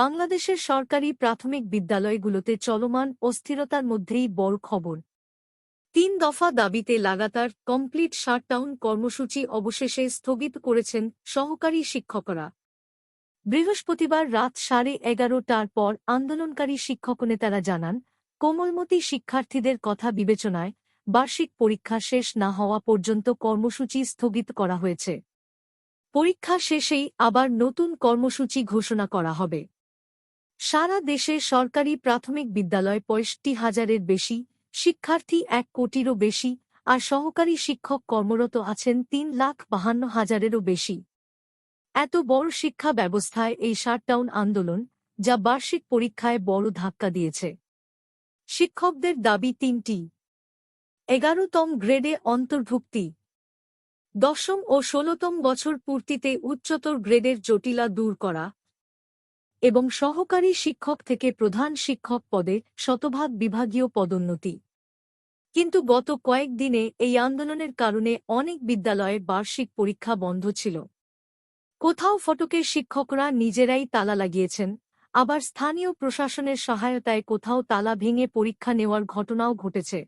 বাংলাদেশের সরকারি প্রাথমিক বিদ্যালয়গুলোতে চলমান অস্থিরতার মধ্যেই বড় খবর। তিন দফা দাবিতে লাগাতার কমপ্লিট শাটডাউন কর্মসূচি অবশেষে স্থগিত করেছেন সহকারী শিক্ষকরা। বৃহস্পতিবার রাত সাড়ে এগারোটার পর আন্দোলনকারী শিক্ষক নেতারা জানান, কোমলমতি শিক্ষার্থীদের কথা বিবেচনায় বার্ষিক পরীক্ষা শেষ না হওয়া পর্যন্ত কর্মসূচি স্থগিত করা হয়েছে। পরীক্ষা শেষেই আবার নতুন কর্মসূচি ঘোষণা করা হবে। সারা দেশে সরকারি প্রাথমিক বিদ্যালয় পঁয়ষট্টি হাজারের বেশি, শিক্ষার্থী এক কোটিরও বেশি, আর সহকারী শিক্ষক কর্মরত আছেন তিন লাখ বাহান্ন হাজারেরও বেশি। এত বড় শিক্ষা ব্যবস্থায় এই শাটডাউন আন্দোলন, যা বার্ষিক পরীক্ষায় বড় ধাক্কা দিয়েছে। শিক্ষকদের দাবি তিনটি। এগারোতম গ্রেডে অন্তর্ভুক্তি। দশম ও ষোলতম বছর পূর্তিতে উচ্চতর গ্রেডের জটিলা দূর করা। এবং সহকারী শিক্ষক থেকে প্রধান শিক্ষক পদে শতভাগ বিভাগীয় পদোন্নতি। কিন্তু গত কয়েক দিনে এই আন্দোলনের কারণে অনেক বিদ্যালয়ে বার্ষিক পরীক্ষা বন্ধ ছিল। কোথাও ফটকের শিক্ষকরা নিজেরাই তালা লাগিয়েছেন, আবার স্থানীয় প্রশাসনের সহায়তায় কোথাও তালা ভেঙে পরীক্ষা নেওয়ার ঘটনাও ঘটেছে।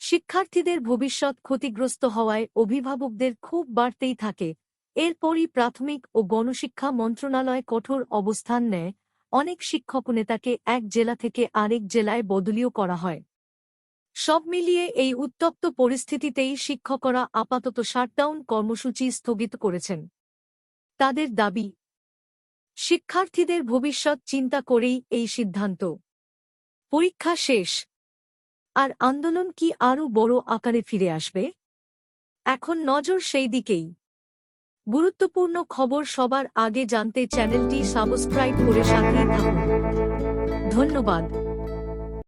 শিক্ষার্থীদের ভবিষ্যৎ ক্ষতিগ্রস্ত হওয়ায় অভিভাবকদের খুব বাড়তেই থাকে এরপরই প্রাথমিক ও গণশিক্ষা মন্ত্রণালয় কঠোর অবস্থান নেয়। অনেক শিক্ষক নেতাকে এক জেলা থেকে আরেক জেলায় বদলিও করা হয়। সব মিলিয়ে এই উত্তপ্ত পরিস্থিতিতেই শিক্ষকরা আপাতত শাটডাউন কর্মসূচি স্থগিত করেছেন। তাদের দাবি, শিক্ষার্থীদের ভবিষ্যৎ চিন্তা করেই এই সিদ্ধান্ত। পরীক্ষা শেষ। আর আন্দোলন কি আরও বড় আকারে ফিরে আসবে? এখন নজর সেই দিকেই। গুরুত্বপূর্ণ খবর সবার আগে জানতে চ্যানেলটি সাবস্ক্রাইব করে সাথে থাকুন। ধন্যবাদ।